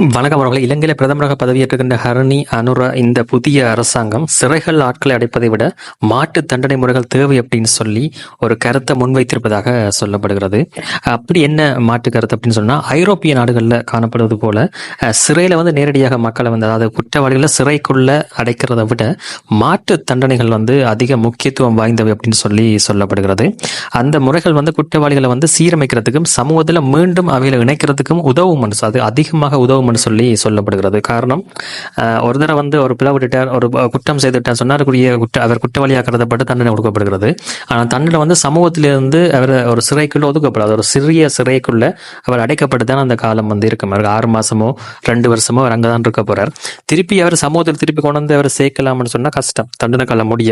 வணக்கம் அவர்களை. இலங்கையில் பிரதமராக பதவியேற்றுகின்ற ஹரணி அனுரா இந்த புதிய அரசாங்கம் சிறைகள் ஆட்களை அடைப்பதை விட மாட்டு தண்டனை முறைகள் தேவை அப்படின்னு சொல்லி ஒரு கருத்தை முன்வைத்திருப்பதாக சொல்லப்படுகிறது. அப்படி என்ன மாட்டு கருத்து அப்படின்னு சொன்னா ஐரோப்பிய நாடுகளில் காணப்படுவது போல சிறையில வந்து நேரடியாக மக்களை வந்து அதாவது குற்றவாளிகளை சிறைக்குள்ள அடைக்கிறத விட மாட்டு தண்டனைகள் வந்து அதிக முக்கியத்துவம் வாய்ந்தவை அப்படின்னு சொல்லி சொல்லப்படுகிறது. அந்த முறைகள் வந்து குற்றவாளிகளை வந்து சீரமைக்கிறதுக்கும் சமூகத்தில் மீண்டும் அவைகளை இணைக்கிறதுக்கும் உதவும் அது அதிகமாக உதவும் சொல்லி சொல்லப்படுகிறது. காரணம் ஒரு தடவை வந்து ஒரு பிளவு விட்டுட்டார் ஒரு குற்றம் செய்துட்டார் சொன்னார் கூடிய குற்ற அவர் குற்றவாளியாக கருதப்பட்டு தண்டனை கொடுக்கப்படுகிறது ஆனால் தண்டனை வந்து சமூகத்திலிருந்து அவர் ஒரு சிறைக்குள்ளே ஒதுக்கப்படாது. ஒரு சிறிய சிறைக்குள்ள அவர் அடைக்கப்பட்டு தான் அந்த காலம் வந்து இருக்கும். அவர் ஆறு மாசமோ ரெண்டு வருஷமோ அவர் அங்கே தான் இருக்க போறார். திருப்பி அவர் சமூகத்தில் திருப்பி கொண்டு வந்து அவர் சேர்க்கலாம்னு சொன்னா கஷ்டம். தண்டனை காலம் முடிய.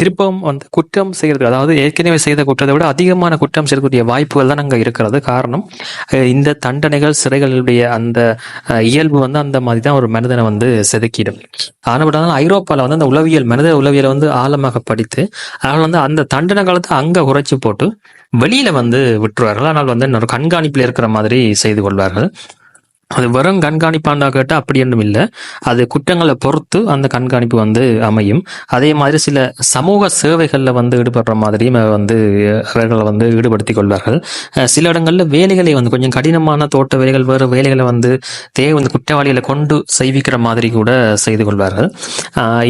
திருப்பவும் வந்து குற்றம் செய்கிறது அதாவது ஏற்கனவே செய்த குற்றத்தை விட அதிகமான குற்றம் செய்யக்கூடிய வாய்ப்புகள் தான் அங்கே இருக்கிறது. காரணம் இந்த தண்டனைகள் சிறைகளுடைய அந்த இயல்பு வந்து அந்த மாதிரி தான் ஒரு மனிதனை வந்து செதுக்கிடும். ஆனால் ஐரோப்பாவில் வந்து அந்த உளவியல் மனித உளவியலை வந்து ஆழமாக படித்து அதனால் வந்து அந்த தண்டனை காலத்தை அங்கே உரைச்சி போட்டு வெளியில வந்து விட்டுருவார்கள். ஆனால் வந்து இன்னொரு கண்காணிப்பில் இருக்கிற மாதிரி செய்து கொள்வார்கள். அது வெறும் கண்காணிப்பாண்டா கேட்டால் அப்படி ஒன்றும் இல்லை. அது குற்றங்களை பொறுத்து அந்த கண்காணிப்பு வந்து அமையும். அதே மாதிரி சில சமூக சேவைகளில் வந்து ஈடுபடுற மாதிரியும் வந்து அவர்களை வந்து ஈடுபடுத்திக் கொள்வார்கள். சில இடங்களில் வேலைகளை வந்து கொஞ்சம் கடினமான தோட்ட வேலைகள் வேறு வேலைகளை வந்து தேவை வந்து குற்றவாளிகளை கொண்டு செய்விக்கிற மாதிரி கூட செய்து கொள்வார்கள்.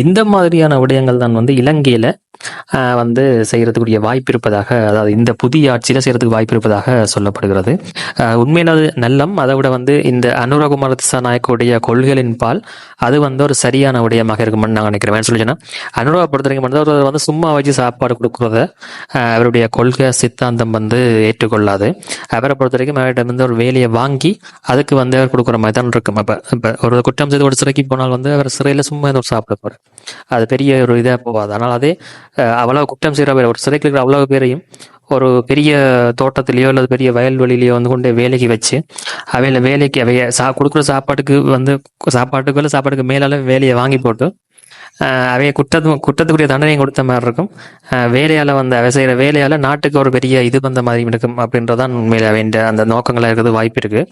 இந்த மாதிரியான விடயங்கள் தான் வந்து இலங்கையில் வந்து செய்கிறதுக்குரிய வாய்ப்பு இருப்பதாக அதாவது இந்த புதிய ஆட்சியில் செய்யறதுக்கு வாய்ப்பு இருப்பதாக சொல்லப்படுகிறது. உண்மையில அது நல்லம். அதை விட வந்து இந்த அனுரகுமார திசாநாயக்குடைய கொள்கைகளின் பால் அது வந்து ஒரு சரியான விடயமாக இருக்கும்னு நான் நினைக்கிறேன். ஏன்னு சொல்லி சொன்னா வந்து அவர் வந்து சும்மா வச்சு சாப்பாடு கொடுக்குறத அஹ் அவருடைய கொள்கை சித்தாந்தம் வந்து ஏற்றுக்கொள்ளாது. அவரை பொறுத்த வரைக்கும் அவர்கிட்ட வந்து ஒரு வேலையை வாங்கி அதுக்கு வந்து அவர் கொடுக்குற மாதிரி தான் இருக்கும். இப்போ இப்போ ஒரு குற்றம் செய்து ஒரு சிறைக்கு போனால் வந்து அவர் சிறையில் சும்மா ஏதோ ஒரு சாப்பிட போகிறார் அது பெரிய ஒரு இதாக போகாது. ஆனால் அதே அவ்வளோ குற்றம் செய்கிற பேர் ஒரு சிறைக்கு இருக்கிற அவ்வளோ பேரையும் ஒரு பெரிய தோட்டத்திலேயோ அல்லது பெரிய வயல்வெளியிலையோ வந்து கொண்டு வேலைக்கு வச்சு அவையில வேலைக்கு அவைய சா கொடுக்குற சாப்பாட்டுக்கு வந்து சாப்பாட்டுக்கு இல்லை சாப்பாட்டுக்கு மேலால வேலையை வாங்கி போட்டு அவைய குற்றத்து குற்றத்துக்குரிய தண்டனையும் கொடுத்த மாதிரி இருக்கும். வேலையால் வந்து அவை செய்கிற வேலையால் நாட்டுக்கு ஒரு பெரிய இது வந்த மாதிரி இருக்கும் அப்படின்றதான் உண்மையில அவைண்ட அந்த நோக்கங்களாக இருக்கிறது வாய்ப்பு இருக்கு.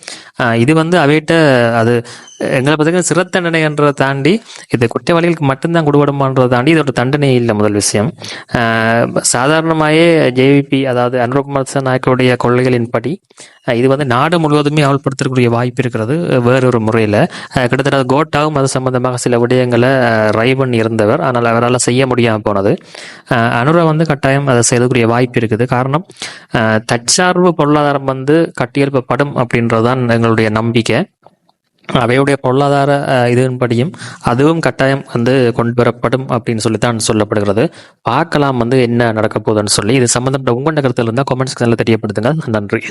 இது வந்து அவைகிட்ட அது எங்களை பார்த்தீங்கன்னா சிறை தண்டனைன்றதை தாண்டி இது குற்றவாளிகளுக்கு மட்டும்தான் கொடுபடுமான்றதை தாண்டி இதோட தண்டனை இல்லை முதல் விஷயம். சாதாரணமாகவே ஜேவிபி அதாவது அனுரகுமார் நாயக்கருடைய கொள்கைகளின்படி படி இது வந்து நாடு முழுவதுமே அமல்படுத்தக்கூடிய வாய்ப்பு இருக்கிறது வேறொரு முறையில். கிட்டத்தட்ட கோட்டாவும் அது சம்பந்தமாக சில விடயங்களை ரை பண்ணி இருந்தவர். ஆனால் அவரால் செய்ய முடியாமல் போனது. அஹ், அனுரா வந்து கட்டாயம் அதை செய்யக்கூடிய வாய்ப்பு இருக்குது. காரணம் தற்சார்பு பொருளாதாரம் வந்து கட்டியெழுப்பப்படும் அப்படின்றதுதான் எங்களுடைய நம்பிக்கை. அவையுடைய பொருளாதார இதன்படியும் அதுவும் கட்டாயம் வந்து கொண்டு வரப்படும் அப்படின்னு சொல்லித்தான் சொல்லப்படுகிறது. பார்க்கலாம் வந்து என்ன நடக்க போகுதுன்னு சொல்லி இது சம்பந்தப்பட்ட உங்களோட கருத்துல இருந்தால் கமெண்ட்ஸ் தெரியப்படுத்துங்க நன்றி.